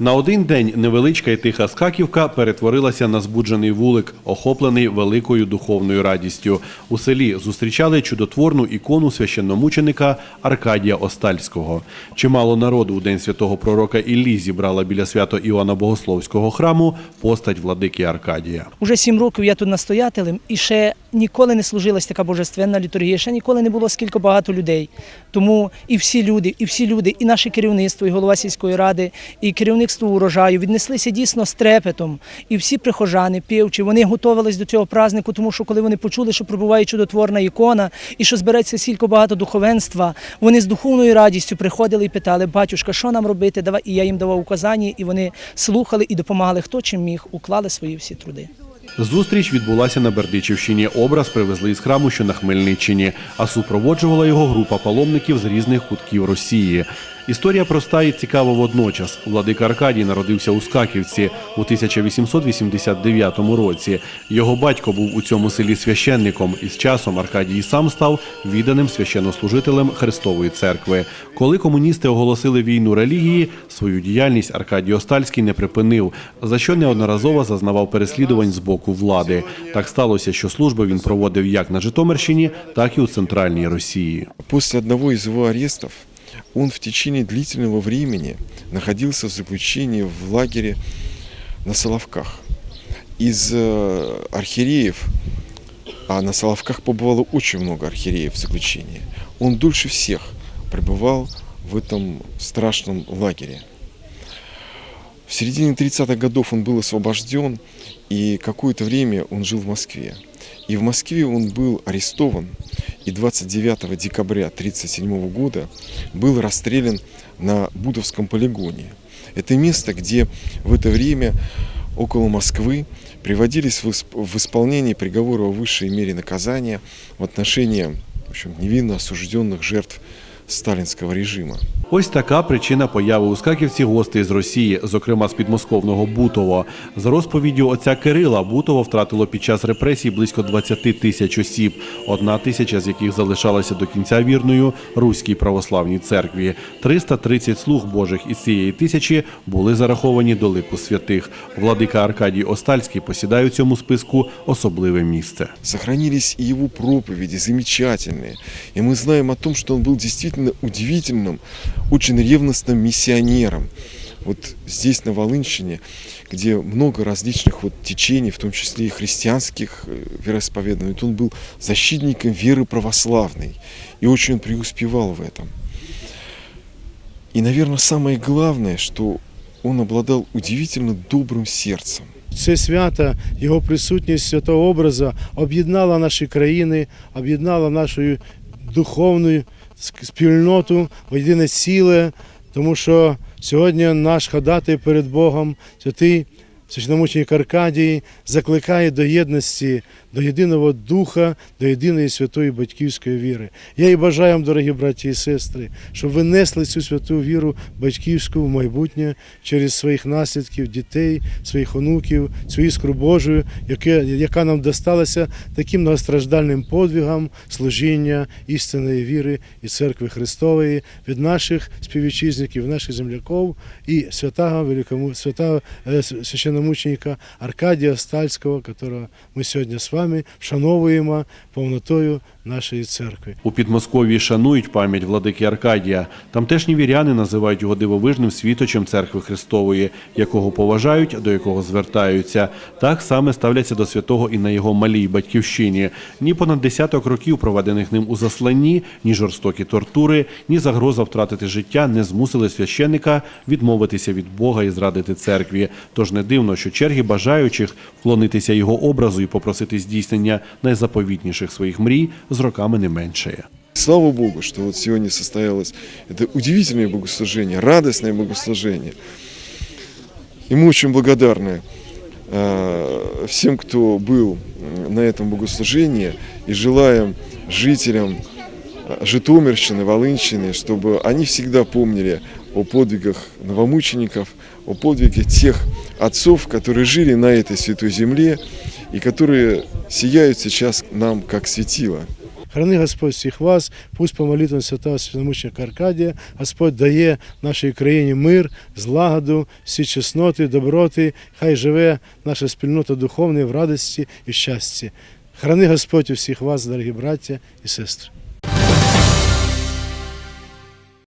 На один день невеличка і тиха Скаківка перетворилася на збуджений вулик, охоплений великою духовною радістю. У селі зустрічали чудотворну ікону священномученика Аркадія Остальського. Чимало народу у день святого пророка Іллі зібрала біля свято Іоанна Богословського храму постать владики Аркадія. Уже сім років я тут настоятелем і ще ніколи не служилась така божественна літургія, ще ніколи не було скільки багато людей. Тому і всі люди, і всі люди, і наше керівництво, і голова сільської ради, і керівництво урожаю віднеслися дійсно з трепетом. І всі прихожани, півчі, вони готувались до цього празднику, тому що коли вони почули, що прибуває чудотворна ікона і що збереться стільки багато духовенства, вони з духовною радістю приходили і питали, батюшка, що нам робити? Давай. І я їм давав указання, і вони слухали і допомагали, хто чим міг, уклали свої всі труди. Зустріч відбулася на Бердичівщині. Образ привезли із храму, що на Хмельниччині, а супроводжувала його група паломників з різних кутків Росії. Історія проста і цікава водночас. Владика Аркадій народився у Скаківці у 1889 році. Його батько був у цьому селі священником, і з часом Аркадій сам став відданим священнослужителем Христової церкви. Коли комуністи оголосили війну релігії, свою діяльність Аркадій Остальський не припинив, за що неодноразово зазнавав переслідувань з боку влади. Так сталося, що службу він проводив як на Житомирщині, так і у центральній Росії. После одного из его арестов он в течение длительного времени находился в заключении в лагере на Соловках. Из э, архиереев, а на Соловках побывало очень много архиереев в заключении, он дольше всех пребывал в этом страшном лагере. В середине 30-х годов он был освобожден, и какое-то время он жил в Москве. И в Москве он был арестован, и 29 декабря 1937 года был расстрелян на Будовском полигоне. Это место, где в это время около Москвы приводились в исп- в исполнение приговора о высшей мере наказания в отношении в общем, невинно осужденных жертв сталинского режима. Ось така причина появи у Скаківці гостей з Росії, зокрема з підмосковного Бутово. За розповіддю отця Кирила, Бутово втратило під час репресій близько 20 тисяч осіб, одна тисяча з яких залишалася до кінця вірною Руській православній церкві. 330 слуг Божих із цієї тисячі були зараховані до лику святих. Владика Аркадій Остальський посідає у цьому списку особливе місце. Сохранились и его проповеди, замечательные. И мы знаем о том, что он был действительно удивительным, очень ревностным миссионером. Вот здесь, на Волынщине, где много различных вот течений, в том числе и христианских э, вероисповеданий, вот он был защитником веры православной. И очень он преуспевал в этом. И, наверное, самое главное, что он обладал удивительно добрым сердцем. Це свято, його присутність святого образа об'єднала наші країни, об'єднала нашу духовну ск- спільноту в єдине ціле, тому що сьогодні наш ходатай перед Богом, святий священномученик Аркадій, закликає до єдності, до єдиного духа, до єдиної святої батьківської віри. Я і бажаю вам, дорогі браті і сестри, щоб ви несли цю святу віру батьківську в майбутнє через своїх наслідків, дітей, своїх онуків, цю іскру Божу, яка нам досталася таким многостраждальним подвигам служіння істинної віри і церкви Христової від наших співвітчизників, наших земляків і святого великому святого е, священномученика Аркадія Стальського, якого ми сьогодні з вами вшановуємо повнотою нашої церкви. У Підмосков'ї шанують пам'ять владики Аркадія. Тамтешні віряни називають його дивовижним світочем церкви Христової, якого поважають, до якого звертаються. Так саме ставляться до святого і на його малій батьківщині. Ні понад десяток років, проведених ним у засланні, ні жорстокі тортури, ні загроза втратити життя не змусили священника відмовитися від Бога і зрадити церкві. Тож не дивно, що черги бажаючих вклонитися його образу і попросити здійснення найзаповітніших своїх мрій з роками не меншає. Слава Богу, что вот сегодня состоялось это удивительное богослужение, радостное богослужение. И мы очень благодарны э, всем, кто был м, на этом богослужении, и желаем жителям э, Житомирщины, Волынщины, чтобы они всегда помнили о подвигах новомучеников, о подвиге тех отцов, которые жили на этой святой земле и которые сияют сейчас нам как светило. Храни Господь всіх вас, пусть по молитвам святого священномученика Аркадія Господь дає нашій країні мир, злагоду, всі чесноти, доброти, хай живе наша спільнота духовна в радості і щасті. Храни Господь усіх вас, дорогі браття і сестри.